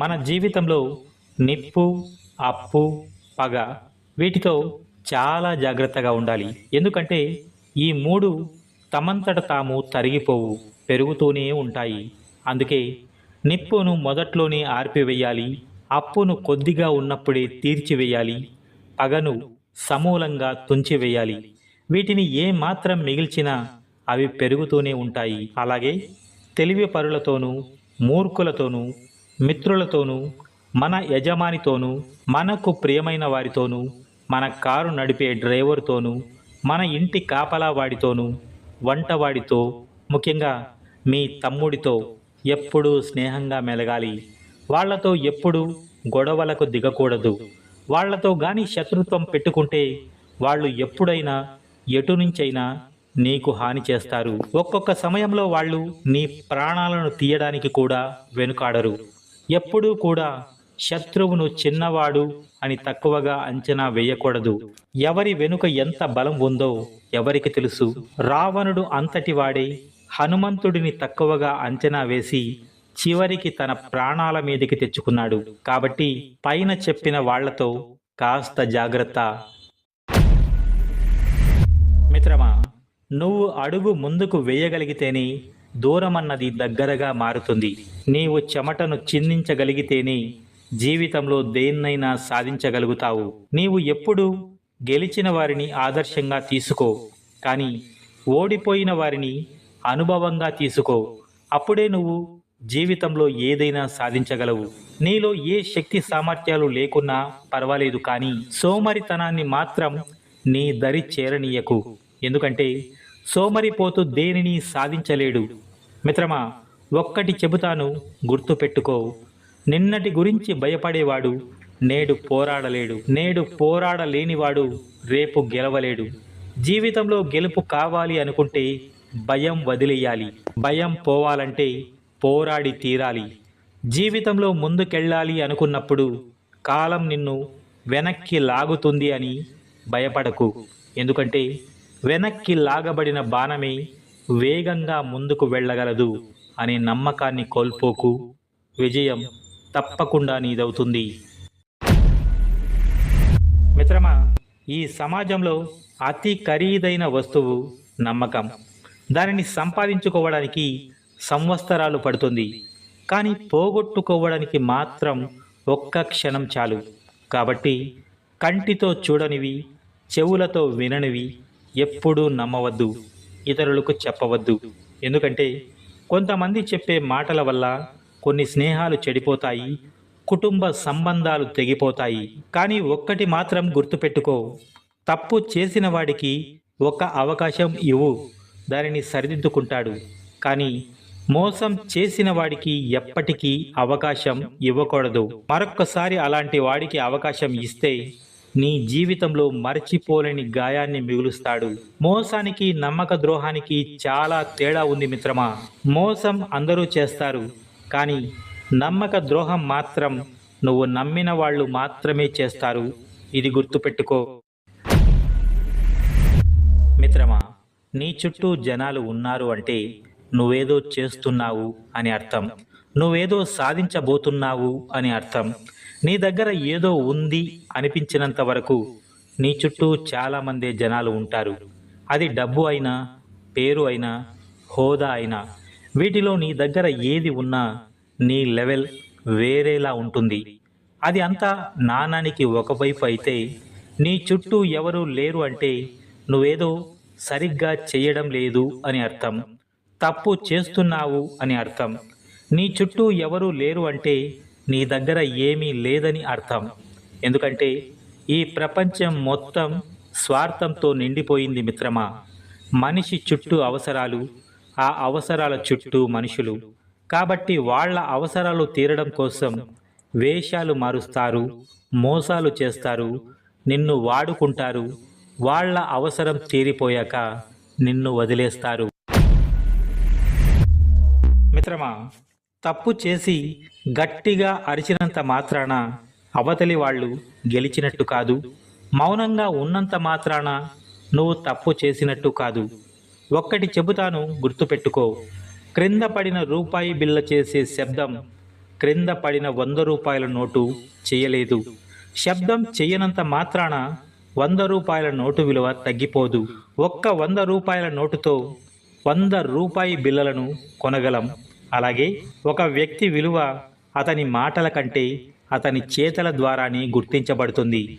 మన జీవితంలో నిప్పు అప్పు పగ వీటితో చాలా జాగ్రత్తగా ఉండాలి. ఎందుకంటే ఈ మూడు తమంతట తాము తరిగిపోవు పెరుగుతూనే ఉంటాయి. అందుకే నిప్పును మొదట్లోనే ఆర్పివేయాలి అప్పును కొద్దిగా ఉన్నప్పుడే తీర్చివేయాలి పగను సమూలంగా తుంచివేయాలి. వీటిని ఏ మాత్రం మిగిల్చినా అవి పెరుగుతూనే ఉంటాయి. అలాగే తెలివి పరులతోనూ మూర్ఖులతోనూ మిత్రులతోనూ మన యజమానితోనూ మనకు ప్రియమైన వారితోనూ మన కారు నడిపే డ్రైవర్తోనూ మన ఇంటి కాపలా వాడితోనూ వంటవాడితో ముఖ్యంగా మీ తమ్ముడితో ఎప్పుడూ స్నేహంగా మెలగాలి. వాళ్ళతో ఎప్పుడూ గొడవలకు దిగకూడదు. వాళ్ళతో గాని శత్రుత్వం పెట్టుకుంటే వాళ్ళు ఎప్పుడైనా ఎటు నుంచైనా నీకు హాని చేస్తారు. ఒక్కొక్క సమయంలో వాళ్ళు నీ ప్రాణాలను తీయడానికి కూడా వెనుకాడరు. ఎప్పుడూ కూడా శత్రువును చిన్నవాడు అని తక్కువగా అంచనా వేయకూడదు. ఎవరి వెనుక ఎంత బలం ఉందో ఎవరికి తెలుసు. రావణుడు అంతటివాడే హనుమంతుడిని తక్కువగా అంచనా వేసి చివరికి తన ప్రాణాల మీదకి తెచ్చుకున్నాడు. కాబట్టి పైన చెప్పిన వాళ్ళతో కాస్త జాగ్రత్త. మిత్రమా నువ్వు అడుగు ముందుకు వేయగలిగితేనే దూరమన్నది దగ్గరగా మారుతుంది. నీవు చెమటను చిందించగలిగితేనే జీవితంలో దేన్నైనా సాధించగలుగుతావు. నీవు ఎప్పుడు గెలిచిన వారిని ఆదర్శంగా తీసుకో. కానీ ఓడిపోయిన వారిని అనుభవంగా తీసుకో. అప్పుడే నువ్వు జీవితంలో ఏదైనా సాధించగలవు. నీలో ఏ శక్తి సామర్థ్యాలు లేకున్నా పర్వాలేదు కానీ సోమరితనాన్ని మాత్రం నీ దరి చేరనీయకు. ఎందుకంటే సోమరిపోతూ దేనిని సాధించలేడు. మిత్రమా ఒక్కటి చెబుతాను గుర్తుపెట్టుకో. నిన్నటి గురించి భయపడేవాడు నేడు పోరాడలేడు. నేడు పోరాడలేనివాడు రేపు గెలవలేడు. జీవితంలో గెలుపు కావాలి అనుకుంటే భయం వదిలేయాలి. భయం పోవాలంటే పోరాడి తీరాలి. జీవితంలో ముందుకెళ్ళాలి అనుకున్నప్పుడు కాలం నిన్ను వెనక్కి లాగుతుంది అని భయపడకు. ఎందుకంటే వెనక్కి లాగబడిన బాణమే వేగంగా ముందుకు వెళ్ళగలదు అనే నమ్మకాన్ని కోల్పోకు. విజయం తప్పకుండా నీదవుతుంది. మిత్రమా ఈ సమాజంలో అతి ఖరీదైన వస్తువు నమ్మకం. దానిని సంపాదించుకోవడానికి సంవత్సరాలు పడుతుంది. కానీ పోగొట్టుకోవడానికి మాత్రం ఒక్క క్షణం చాలు. కాబట్టి కంటితో చూడనివి చెవులతో విననివి ఎప్పుడూ నమ్మవద్దు. ఇతరులకు చెప్పవద్దు. ఎందుకంటే కొంతమంది చెప్పే మాటల వల్ల కొన్ని స్నేహాలు చెడిపోతాయి కుటుంబ సంబంధాలు తెగిపోతాయి. కానీ ఒక్కటి మాత్రం గుర్తుపెట్టుకో తప్పు చేసిన వాడికి ఒక అవకాశం ఇవ్వు దానిని సరిదిద్దుకుంటాడు. కానీ మోసం చేసిన వాడికి ఎప్పటికీ అవకాశం ఇవ్వకూడదు. మరొక్కసారి అలాంటి వాడికి అవకాశం ఇస్తే నీ జీవితంలో మరచిపోలేని గాయాన్ని మిగులుస్తాడు. మోసానికి నమ్మక ద్రోహానికి చాలా తేడా ఉంది మిత్రమా. మోసం అందరూ చేస్తారు కానీ నమ్మక ద్రోహం మాత్రం నువ్వు నమ్మిన వాళ్ళు మాత్రమే చేస్తారు. ఇది గుర్తుపెట్టుకో. మిత్రమా నీ చుట్టూ జనాలు ఉన్నారు అంటే నువ్వేదో చేస్తున్నావు అని అర్థం. నువ్వేదో సాధించబోతున్నావు అని అర్థం. నీ దగ్గర ఏదో ఉంది అనిపించినంత వరకు నీ చుట్టూ చాలామంది జనాలు ఉంటారు. అది డబ్బు అయినా పేరు అయినా హోదా అయినా వీటిలో నీ దగ్గర ఏది ఉన్నా నీ లెవెల్ వేరేలా ఉంటుంది. అది అంతా నాణానికి ఒకవైపు అయితే నీ చుట్టూ ఎవరు లేరు అంటే నువ్వేదో సరిగ్గా చేయడం లేదు అని అర్థం. తప్పు చేస్తున్నావు అని అర్థం. నీ చుట్టూ ఎవరూ లేరు అంటే నీ దగ్గర ఏమీ లేదని అర్థం. ఎందుకంటే ఈ ప్రపంచం మొత్తం స్వార్థంతో నిండిపోయింది మిత్రమా. మనిషి చుట్టూ అవసరాలు ఆ అవసరాల చుట్టూ మనుషులు. కాబట్టి వాళ్ళ అవసరాలు తీరడం కోసం వేషాలు మారుస్తారు మోసాలు చేస్తారు నిన్ను వాడుకుంటారు. వాళ్ళ అవసరం తీరిపోయాక నిన్ను వదిలేస్తారు. తప్పు చేసి గట్టిగా అరిచినంత మాత్రాన అవతలి వాళ్ళు గెలిచినట్టు కాదు. మౌనంగా ఉన్నంత మాత్రాన నువ్వు తప్పు చేసినట్టు కాదు. ఒక్కటి చెబుతాను గుర్తుపెట్టుకో. క్రింద పడిన రూపాయి బిల్ల చేసే శబ్దం క్రింద పడిన వంద రూపాయల నోటు చేయలేదు. శబ్దం చేయనంత మాత్రాన వంద రూపాయల నోటు విలువ తగ్గిపోదు. ఒక్క వంద రూపాయల నోటుతో వంద రూపాయి బిల్లలను కొనగలం. అలాగే ఒక వ్యక్తి విలువ అతని మాటల కంటే అతని చేతల ద్వారానే గుర్తించబడుతుంది.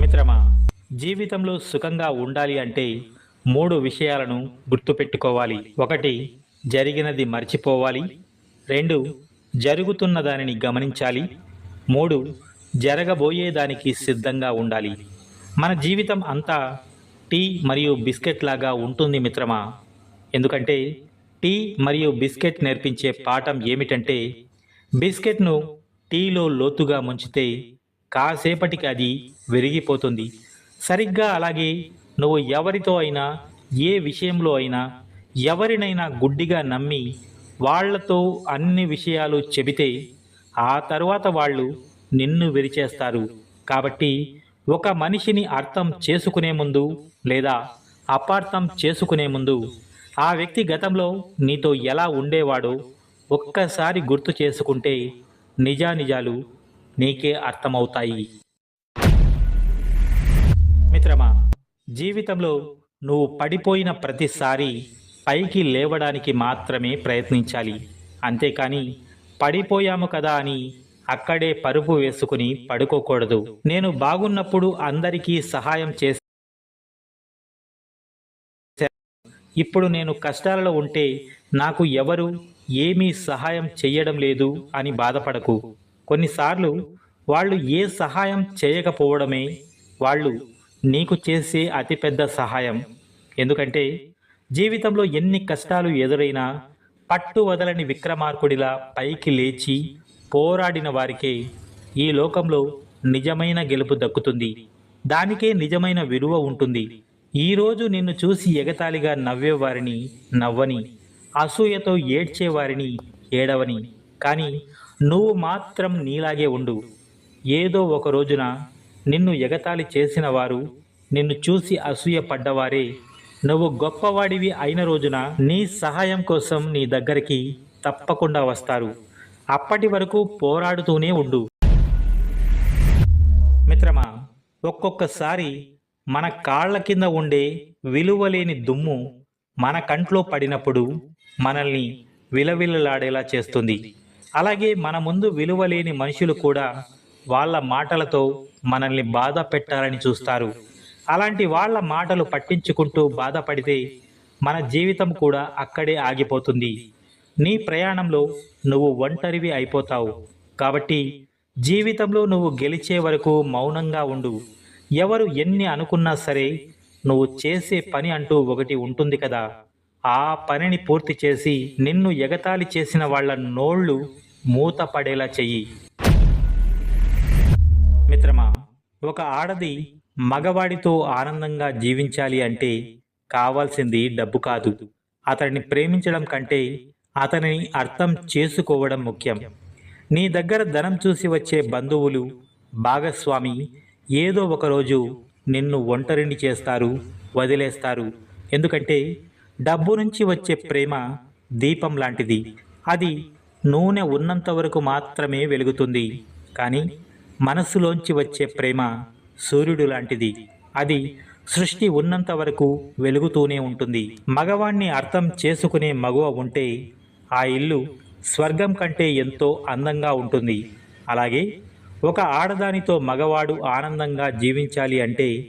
మిత్రమా జీవితంలో సుఖంగా ఉండాలి అంటే మూడు విషయాలను గుర్తుపెట్టుకోవాలి. ఒకటి జరిగినది మర్చిపోవాలి. రెండు జరుగుతున్న దానిని గమనించాలి. మూడు జరగబోయే దానికి సిద్ధంగా ఉండాలి. మన జీవితం అంతా టీ మరియు బిస్కెట్ లాగా ఉంటుంది మిత్రమా. ఎందుకంటే టీ మరియు బిస్కెట్ నేర్పించే పాఠం ఏమిటంటే బిస్కెట్ను టీలో లోతుగా ముంచితే కాసేపటికి అది విరిగిపోతుంది. సరిగ్గా అలాగే నువ్వు ఎవరితో అయినా ఏ విషయంలో అయినా ఎవరినైనా గుడ్డిగా నమ్మి వాళ్ళతో అన్ని విషయాలు చెబితే ఆ తరువాత వాళ్ళు నిన్ను విరిచేస్తారు. కాబట్టి ఒక మనిషిని అర్థం చేసుకునే ముందు లేదా అపార్థం చేసుకునే ముందు ఆ వ్యక్తి గతంలో నీతో ఎలా ఉండేవాడో ఒక్కసారి గుర్తు చేసుకుంటే నిజానిజాలు నీకే అర్థమవుతాయి. మిత్రమా జీవితంలో నువ్వు పడిపోయిన ప్రతిసారి పైకి లేవడానికి మాత్రమే ప్రయత్నించాలి. అంతేకాని పడిపోయాము కదా అని అక్కడే పరుపు వేసుకుని పడుకోకూడదు. నేను బాగున్నప్పుడు అందరికీ సహాయం చేసి ఇప్పుడు నేను కష్టాలలో ఉంటే నాకు ఎవరు ఏమీ సహాయం చెయ్యడం లేదు అని బాధపడకు. కొన్నిసార్లు వాళ్ళు ఏ సహాయం చేయకపోవడమే వాళ్ళు నీకు చేసే అతిపెద్ద సహాయం. ఎందుకంటే జీవితంలో ఎన్ని కష్టాలు ఎదురైనా పట్టు వదలని విక్రమార్కుడిలా పైకి లేచి పోరాడిన వారికే ఈ లోకంలో నిజమైన గెలుపు దక్కుతుంది. దానికే నిజమైన విలువ ఉంటుంది. ఈరోజు నిన్ను చూసి ఎగతాళిగా నవ్వేవారిని నవ్వని అసూయతో ఏడ్చేవారిని ఏడవని. కానీ నువ్వు మాత్రం నీలాగే ఉండు. ఏదో ఒక రోజున నిన్ను ఎగతాళి చేసిన వారు నిన్ను చూసి అసూయ పడ్డవారే. నువ్వు గొప్పవాడివి అయిన రోజున నీ సహాయం కోసం నీ దగ్గరికి తప్పకుండా వస్తారు. అప్పటి వరకు పోరాడుతూనే ఉండు. మిత్రమా ఒక్కొక్కసారి మన కాళ్ళ కింద ఉండే విలువలేని దుమ్ము మన కంట్లో పడినప్పుడు మనల్ని విలవిలలాడేలా చేస్తుంది. అలాగే మన ముందు విలువలేని మనుషులు కూడా వాళ్ళ మాటలతో మనల్ని బాధ పెట్టాలని చూస్తారు. అలాంటి వాళ్ళ మాటలు పట్టించుకుంటూ బాధపడితే మన జీవితం కూడా అక్కడే ఆగిపోతుంది. నీ ప్రయాణంలో నువ్వు ఒంటరివి అయిపోతావు. కాబట్టి జీవితంలో నువ్వు గెలిచే వరకు మౌనంగా ఉండు. ఎవరు ఎన్ని అనుకున్నా సరే నువ్వు చేసే పని అంటూ ఒకటి ఉంటుంది కదా. ఆ పనిని పూర్తి చేసి నిన్ను ఎగతాళి చేసిన వాళ్ళ నోళ్ళు మూతపడేలా చెయ్యి. మిత్రమా ఒక ఆడది మగవాడితో ఆనందంగా జీవించాలి అంటే కావాల్సింది డబ్బు కాదు. అతడిని ప్రేమించడం కంటే అతనిని అర్థం చేసుకోవడం ముఖ్యం. నీ దగ్గర ధనం చూసి వచ్చే బంధువులు భాగస్వామి ఏదో ఒకరోజు నిన్ను ఒంటరిని చేస్తారు వదిలేస్తారు. ఎందుకంటే డబ్బు నుంచి వచ్చే ప్రేమ దీపం లాంటిది. అది నూనె ఉన్నంత వరకు మాత్రమే వెలుగుతుంది. కానీ మనస్సులోంచి వచ్చే ప్రేమ సూర్యుడు లాంటిది. అది సృష్టి ఉన్నంత వరకు వెలుగుతూనే ఉంటుంది. మగవాణ్ణి అర్థం చేసుకునే మగువ ఉంటే ఆ ఇల్లు స్వర్గం కంటే ఎంతో అందంగా ఉంటుంది. అలాగే ఒక ఆడదానితో మగవాడు ఆనందంగా జీవించాలి అంటే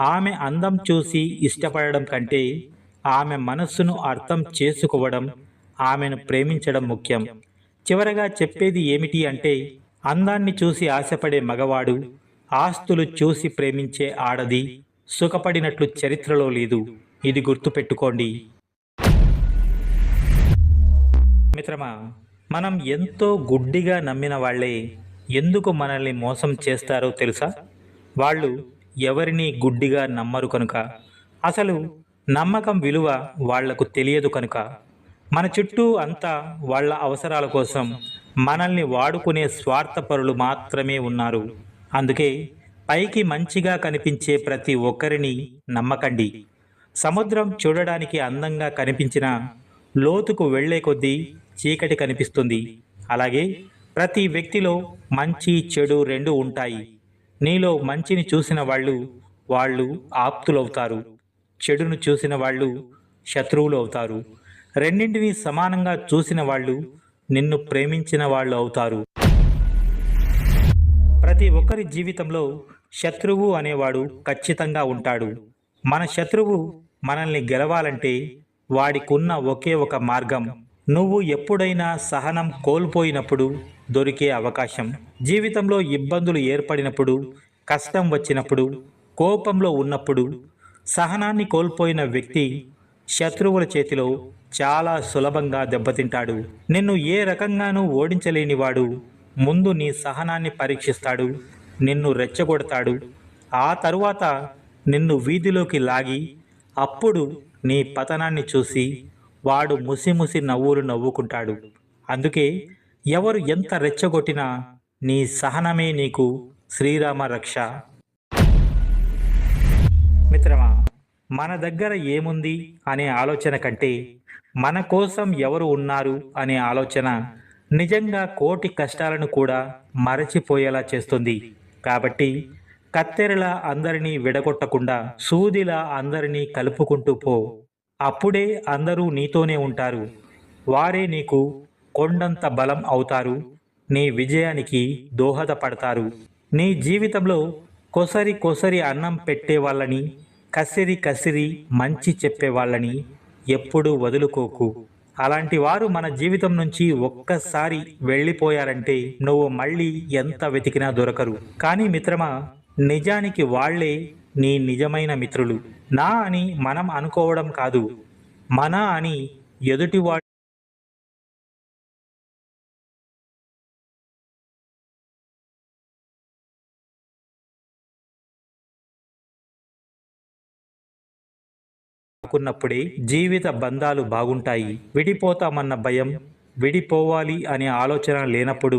ఆమె అందం చూసి ఇష్టపడడం కంటే ఆమె మనస్సును అర్థం చేసుకోవడం ఆమెను ప్రేమించడం ముఖ్యం. చివరగా చెప్పేది ఏమిటి అంటే అందాన్ని చూసి ఆశపడే మగవాడు ఆస్తులు చూసి ప్రేమించే ఆడది సుఖపడినట్లు చరిత్రలో లేదు. ఇది గుర్తుపెట్టుకోండి. మిత్రమా మనం ఎంతో గుడ్డిగా నమ్మిన వాళ్ళే ఎందుకు మనల్ని మోసం చేస్తారో తెలుసా? వాళ్ళు ఎవరిని గుడ్డిగా నమ్మరు కనుక. అసలు నమ్మకం విలువ వాళ్ళకు తెలియదు కనుక. మన చుట్టూ అంతా వాళ్ళ అవసరాల కోసం మనల్ని వాడుకునే స్వార్థపరులు మాత్రమే ఉన్నారు. అందుకే పైకి మంచిగా కనిపించే ప్రతి ఒక్కరిని నమ్మకండి. సముద్రం చూడడానికి అందంగా కనిపించిన లోతుకు వెళ్ళే కొద్దీ చీకటి కనిపిస్తుంది. అలాగే ప్రతి వ్యక్తిలో మంచి చెడు రెండు ఉంటాయి. నీలో మంచిని చూసిన వాళ్ళు వాళ్ళు ఆప్తులవుతారు. చెడును చూసిన వాళ్ళు శత్రువులు అవుతారు రెండింటిని సమానంగా చూసిన వాళ్ళు నిన్ను ప్రేమించిన వాళ్ళు అవుతారు. ప్రతి ఒక్కరి జీవితంలో శత్రువు అనేవాడు ఖచ్చితంగా ఉంటాడు. మన శత్రువు మనల్ని గెలవాలంటే వాడికున్న ఒకే ఒక మార్గం. నువ్వు ఎప్పుడైనా సహనం కోల్పోయినప్పుడు దొరికే అవకాశం జీవితంలో ఇబ్బందులు ఏర్పడినప్పుడు కష్టం వచ్చినప్పుడు కోపంలో ఉన్నప్పుడు సహనాన్ని కోల్పోయిన వ్యక్తి శత్రువుల చేతిలో చాలా సులభంగా దెబ్బతింటాడు. నిన్ను ఏ రకంగానూ ఓడించలేనివాడు ముందు నీ సహనాన్ని పరీక్షిస్తాడు నిన్ను రెచ్చగొడతాడు. ఆ తరువాత నిన్ను వీధిలోకి లాగి అప్పుడు నీ పతనాన్ని చూసి వాడు ముసిముసి నవ్వులు నవ్వుకుంటాడు. అందుకే ఎవరు ఎంత రెచ్చగొట్టినా నీ సహనమే నీకు శ్రీరామ రక్ష. మిత్రమా మన దగ్గర ఏముంది అనే ఆలోచన కంటే మన కోసం ఎవరు ఉన్నారు అనే ఆలోచన నిజంగా కోటి కష్టాలను కూడా మరచిపోయేలా చేస్తుంది. కాబట్టి కత్తెరలా అందరినీ విడగొట్టకుండా సూదిలా అందరినీ కలుపుకుంటూ పో. అప్పుడే అందరూ నీతోనే ఉంటారు. వారే నీకు కొండంత బలం అవుతారు. నీ విజయానికి దోహదపడతారు. నీ జీవితంలో కొసరి కొసరి అన్నం పెట్టే వాళ్ళని కసిరి కసిరి మంచి చెప్పే వాళ్ళని ఎప్పుడూ వదులుకోకు. అలాంటి వారు మన జీవితం నుంచి ఒక్కసారి వెళ్ళిపోయారంటే నువ్వు మళ్ళీ ఎంత వెతికినా దొరకరు. కానీ మిత్రమా నిజానికి వాళ్ళే నీ నిజమైన మిత్రులు. నా అని మనం అనుకోవడం కాదు. మన అని ఎదుటివాడు అనుకున్నప్పుడే జీవిత బంధాలు బాగుంటాయి. విడిపోతామన్న భయం విడిపోవాలి అనే ఆలోచన లేనప్పుడు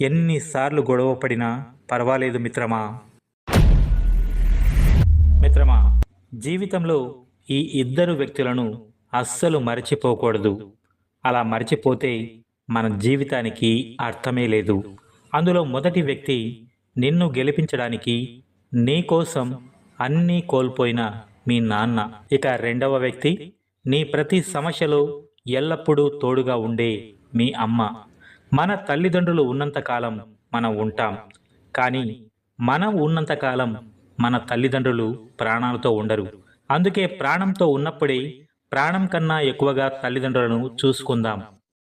ఎన్నిసార్లు గొడవ పడినా పర్వాలేదు మిత్రమా? మిత్రమా జీవితంలో ఈ ఇద్దరు వ్యక్తులను అస్సలు మరచిపోకూడదు. అలా మరచిపోతే మన జీవితానికి అర్థమే లేదు. అందులో మొదటి వ్యక్తి నిన్ను గెలిపించడానికి నీ కోసం అన్నీ కోల్పోయిన మీ నాన్న. ఇక రెండవ వ్యక్తి నీ ప్రతి సమస్యలో ఎల్లప్పుడూ తోడుగా ఉండే మీ అమ్మ. మన తల్లిదండ్రులు ఉన్నంతకాలం మనం ఉంటాం. కానీ మనం ఉన్నంతకాలం మన తల్లిదండ్రులు ప్రాణాలతో ఉండరు. అందుకే ప్రాణంతో ఉన్నప్పుడే ప్రాణం కన్నా ఎక్కువగా తల్లిదండ్రులను చూసుకుందాం.